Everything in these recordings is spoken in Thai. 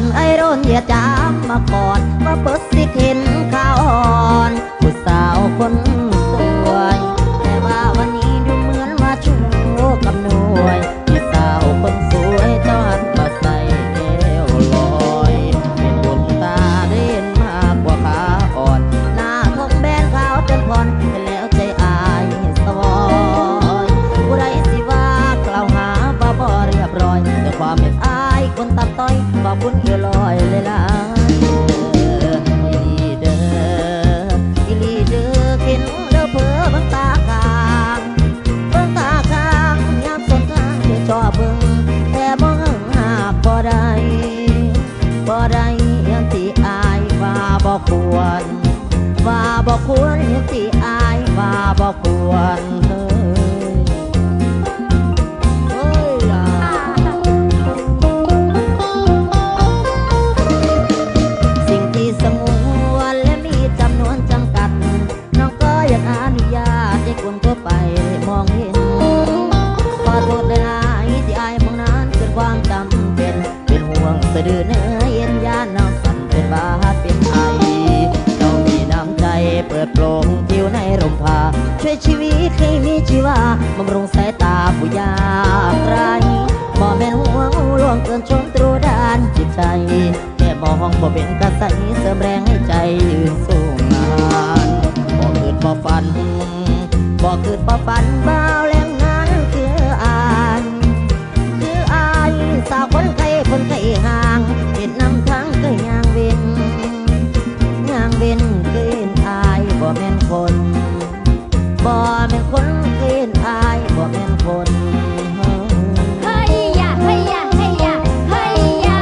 នអីរូនយាចាំមកកອດមកពើស อบคุณเกี่ยลอยเลยล่ะอีลีเด้ออีลีเด้อกินเด้อเพื่อบังตาคางเบิ่งตาคางยับสนทางเดี๋ยวจอเบ่งแต่มองหากบ่ได้บ่ได้ยังที่อายว่าบ่ควรว่าบ่ควรยังที่อายว่าบ่ควรเฮ้ย อเนื้อเย็นยานน้องสั่นเป็นบาดเป็นไอเจ้ามีน้ำใจเปิดโปร่งผิวในร่มผ้าช่วยชีวิตให้มีชีวาบำรุงสายตาผู้ยากไร้บ่แม่นห่วงล่วงเกินชนตรูด้านจิตใจแค่มองบ่เป็นกระใสเสริมแรงให้ใจยืนสู้งานบ่คืนบ่ฝันบ่คืนบ่ฝันบ่าว บ่แม่นคนเคยเห็นอายบ่แม่นคนเฮ้ยยะเฮ้ยยะเฮ้ยยะเฮ้ยยะ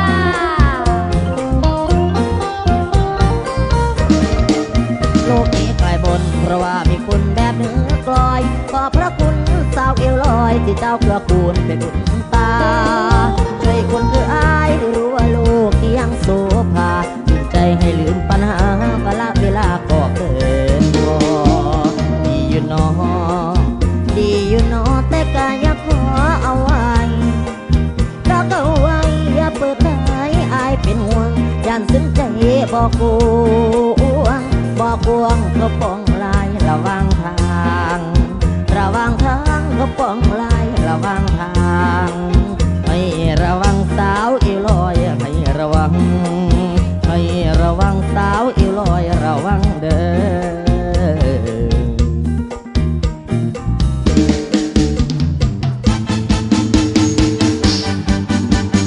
โลกนี้ไกลบน เพราะว่ามีคุณแบบเหนือกลอยขอบพระคุณสาวเอวลอยที่เจ้าเกือกูลเป็นบุญตาช่วยคนคืออายได้รู้ว่าโลูกที่ยังโสภาจิตใจให้ลืมปัญ อ ดีอยู่นอแต่กายอยากขอเอาไว้รักเอาไว้อย่าเปิดใจอายเป็นห่วงย่านซึ้งใจบอกกวงบอกกวงก็ป้องลายระวังทาง ระวังทางก็ป้องลายระวังทาง